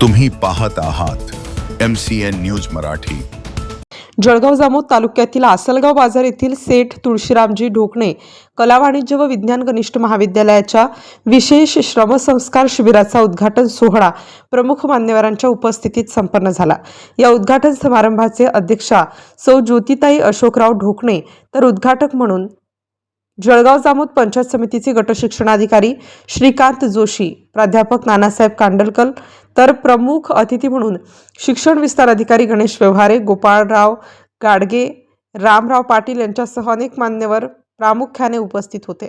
तुम्ही पाहत आहात M C N news Marathi. Jalgaon Jamod तालुक्यातील आसलगाव बाजार येथील सेठ तुळशीरामजी ढोकणे कला वाणिज्य व विज्ञान कनिष्ठ महाविद्यालयाच्या विशेष श्रमसंस्कार शिबिराचा उद्घाटन सोहळा प्रमुख मान्यवरांच्या उपस्थितीत संपन्न झाला. या उद्घाटन समारंभाचे अध्यक्षा सौ ज्योतिताई अशोकराव ढोकणे तर उद्घाटक म्हणून जळगाव जामोद पंचायत समितीचे गटशिक्षणाधिकारी श्रीकांत जोशी प्राध्यापक नानासाहेब कांडलकर तर प्रमुख अतिथी म्हणून शिक्षण विस्तार अधिकारी गणेश व्यवहारे गोपाळराव गाडगे रामराव पाटील यांच्यासह अनेक मान्यवर प्रामुख्याने उपस्थित होते.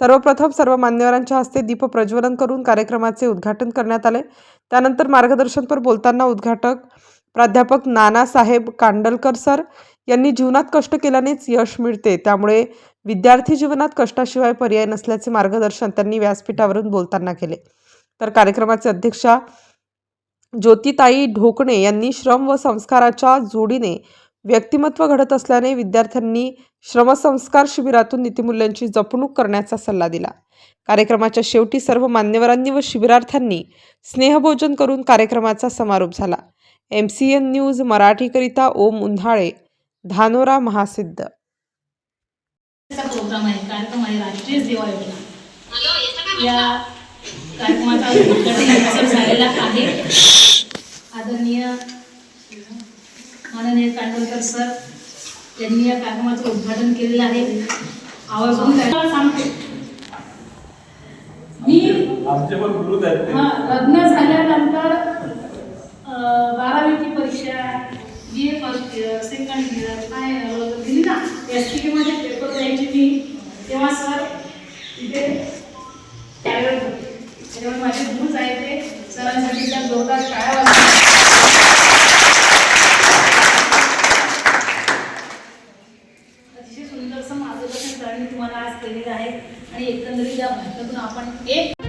सर्वप्रथम सर्व मान्यवरांच्या हस्ते दीप प्रज्वलन करून कार्यक्रमाचे उद्घाटन करण्यात आले. त्यानंतर मार्गदर्शनपर बोलताना उद्घाटक प्राध्यापक नानासाहेब कांडलकर सर यांनी जीवनात कष्ट केल्यानेच यश मिळते त्यामुळे विद्यार्थी जीवनात कष्टाशिवाय पर्याय नसल्याचे मार्गदर्शन त्यांनी व्यासपीठावरून बोलताना केले. तर कार्यक्रमाचे अध्यक्षा ज्योतिताई ढोकणे यांनी श्रम व संस्काराच्या जोडीने व्यक्तिमत्व घडत असल्याने विद्यार्थ्यांनी श्रमसंस्कार शिबिरातून नीतिमूल्यांची जपणूक करण्याचा सल्ला दिला. कार्यक्रमाच्या शेवटी सर्व मान्यवरांनी व शिबिरार्थ्यांनी स्नेहभोजन करून कार्यक्रमाचा समारोप झाला. एम सी एन न्यूज मराठीकरिता ओम उन्हाळे धानोरा महासिद्ध. प्रोग्राम आहे कार्यक्रम आहे राष्ट्रीय सेवा योजना या कार्यक्रमाचा उद्घाटन झालेला आहे आदरणीय माननीय कांडोलकर सर यांनी या कार्यक्रमाचं उद्घाटन केलेलं आहे आवर्जून सांगते मी लग्न झाल्यानंतर बारावीची परीक्षा B A first year second year final दिली ना? एस टी मध्ये पेपर द्यायची मी तेव्हा करायचे सरांसाठी त्या जोरदार शाळा अतिशय सुंदरसं मार्गदर्शन सरांनी तुम्हाला आज केलेलं आहे. आणि एकंदरीत या भारतातून आपण एक